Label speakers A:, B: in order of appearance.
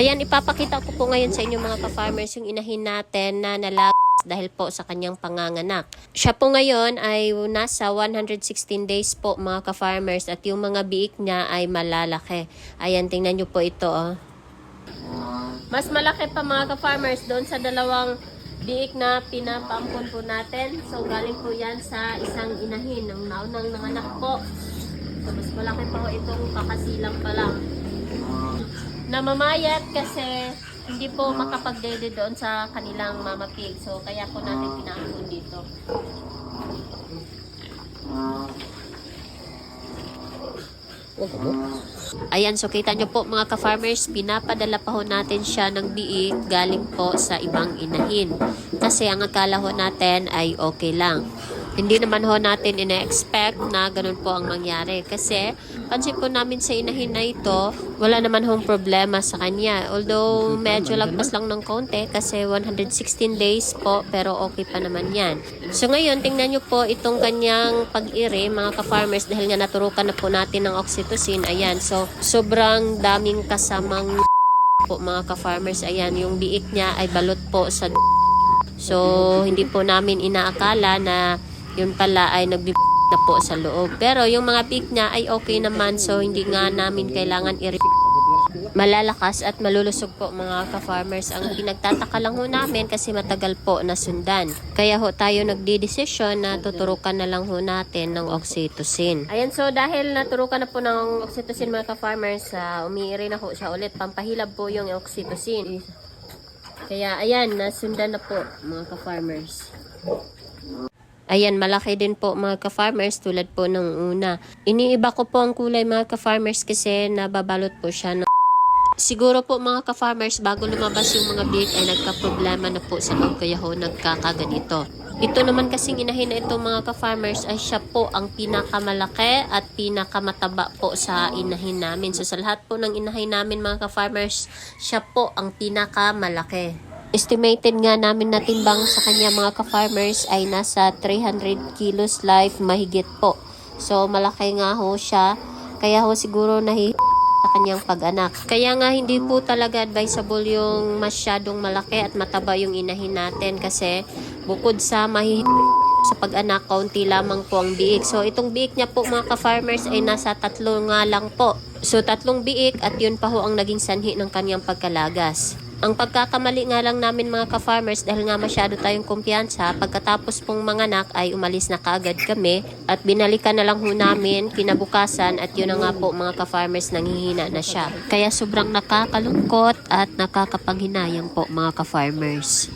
A: Ayan, ipapakita ko po ngayon sa inyo mga ka-farmers yung inahin natin na nalag dahil po sa kanyang panganganak. Siya po ngayon ay nasa 116 days po mga ka-farmers at yung mga biik niya ay malalaki. Ayan, tingnan nyo po ito oh. Mas malaki pa mga ka-farmers doon sa dalawang biik na pinapampon po natin. So galing po yan sa isang inahin ng naunang nanganak po. So mas malaki pa po itong kakasilang pa lang. Namamayat kasi hindi po makapagdede doon sa kanilang mama pig. So kaya po natin pinaampon dito. Ayan, so kita nyo po mga ka-farmers, pinapadala pa ho natin siya ng biik galing po sa ibang inahin. Kasi ang akala ho natin ay okay lang. Hindi naman ho natin ina-expect na ganun po ang mangyari. Kasi pansin po namin sa inahin na ito, wala naman hong problema sa kanya. Although medyo lagpas lang ng konti kasi 116 days po pero okay pa naman yan. So ngayon, tingnan nyo po itong kanyang pag-iri mga ka-farmers dahil nga naturukan na po natin ng oxytocin. Ayan, so sobrang daming kasamang po mga ka-farmers. Ayan, yung biik niya ay balot po sa So, hindi po namin inaakala na yun pala ay nagbi na po sa loob. Pero yung mga peak niya ay okay naman so hindi nga namin kailangan i malalakas at malulusog po mga ka-farmers. Ang pinagtataka lang ho namin kasi matagal po na sundan. Kaya ho tayo nagdi-desisyon na tuturukan na lang ho natin ng oxytocin. Ayan, so dahil naturukan na po ng oxytocin mga ka-farmers, uh, umiiri na ho siya ulit. Pampahilab po yung oxytocin. Kaya ayan, nasundan na po mga ka-farmers. Ayan, malaki din po mga ka-farmers tulad po ng una. Iniiba ko po ang kulay mga ka-farmers kasi nababalot po siya ng Siguro po mga ka-farmers, bago lumabas yung mga big ay nagka-problema na po sa loob kaya ho nagkakaganito. Ito naman kasing inahin na ito mga ka-farmers ay siya po ang pinakamalaki at pinakamataba po sa inahin namin. So sa lahat po ng inahin namin mga ka-farmers, siya po ang pinakamalaki. Estimated nga namin na timbang sa kanya mga ka-farmers ay nasa 300 kilos live mahigit po. So malaki nga ho siya. Kaya ho siguro nahi sa kanyang pag-anak. Kaya nga hindi po talaga advisable yung masyadong malaki at mataba yung inahin natin kasi bukod sa mahi sa pag-anak, kaunti lamang po ang biik. So, itong biik niya po mga ka-farmers ay nasa tatlo nga lang po. So, tatlong biik at yun pa ho ang naging sanhi ng kanyang pagkalagas. Ang pagkakamali nga lang namin mga ka-farmers dahil nga masyado tayong kumpiyansa, pagkatapos pong manganak ay umalis na kaagad kami at binalikan na lang ho namin kinabukasan at yun na nga po mga ka-farmers nanghihina na siya. Kaya sobrang nakakalungkot at nakakapanghinayang po mga ka-farmers.